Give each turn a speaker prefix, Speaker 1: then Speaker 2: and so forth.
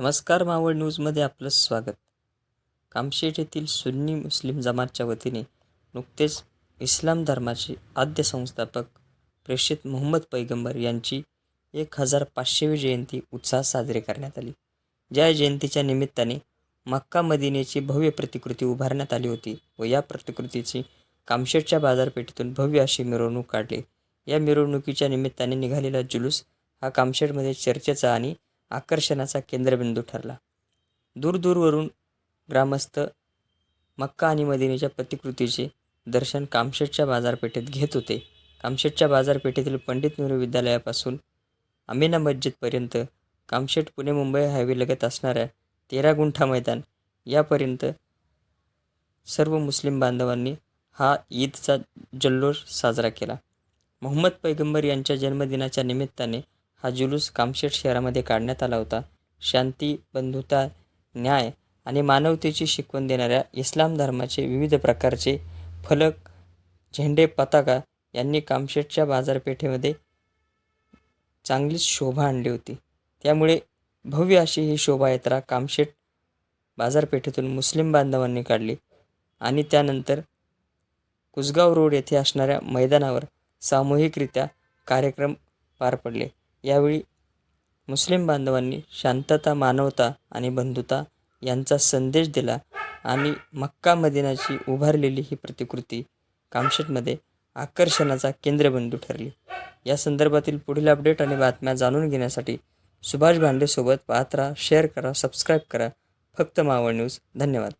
Speaker 1: नमस्कार मावळ न्यूजमध्ये आपलं स्वागत. कामशेट येथील सुन्नी मुस्लिम जमातच्या वतीने नुकतेच इस्लाम धर्माचे आद्य संस्थापक प्रेषित मोहम्मद पैगंबर यांची एक हजार पाचशेवी जयंती उत्साहात साजरी करण्यात आली. ज्या जयंतीच्या निमित्ताने मक्का मदिनेची भव्य प्रतिकृती उभारण्यात आली होती व या प्रतिकृतीची कामशेटच्या बाजारपेठेतून भव्य अशी मिरवणूक काढली. या मिरवणुकीच्या निमित्ताने निघालेला जुलूस हा कामशेटमध्ये चर्चेचा आणि आकर्षणाचा केंद्रबिंदू ठरला. दूरदूरवरून ग्रामस्थ मक्का आणि मदिनेच्या प्रतिकृतीचे दर्शन कामशेटच्या बाजारपेठेत घेत होते. कामशेटच्या बाजारपेठेतील पंडित नेहरू विद्यालयापासून अमिना मस्जिदपर्यंत कामशेट पुणे मुंबई हायवेलगत असणाऱ्या तेरा गुंठा मैदान यापर्यंत सर्व मुस्लिम बांधवांनी हा ईदचा जल्लोष साजरा केला. मोहम्मद पैगंबर यांच्या जन्मदिनाच्या निमित्ताने हा जुलूस कामशेट शहरामध्ये काढण्यात आला होता. शांती बंधुता न्याय आणि मानवतेची शिकवण देणाऱ्या इस्लाम धर्माचे विविध प्रकारचे फलक झेंडे पताका यांनी कामशेटच्या बाजारपेठेमध्ये चांगलीच शोभा आणली होती. त्यामुळे भव्य अशी ही शोभायात्रा कामशेट बाजारपेठेतून मुस्लिम बांधवांनी काढली आणि त्यानंतर कुसगाव रोड येथे असणाऱ्या मैदानावर सामूहिकरित्या कार्यक्रम पार पडले. यावेळी मुस्लिम बांधवांनी शांतता मानवता आणि बंधुता यांचा संदेश दिला आणि मक्का मदिनाची उभारलेली ही प्रतिकृती कामशेटमध्ये आकर्षणाचा केंद्रबिंदू ठरली. या संदर्भातील पुढील अपडेट आणि बातम्या जाणून घेण्यासाठी सुभाष भांडेसोबत पाहत राहा शेअर करा सबस्क्राईब करा. फक्त मावळ न्यूज धन्यवाद.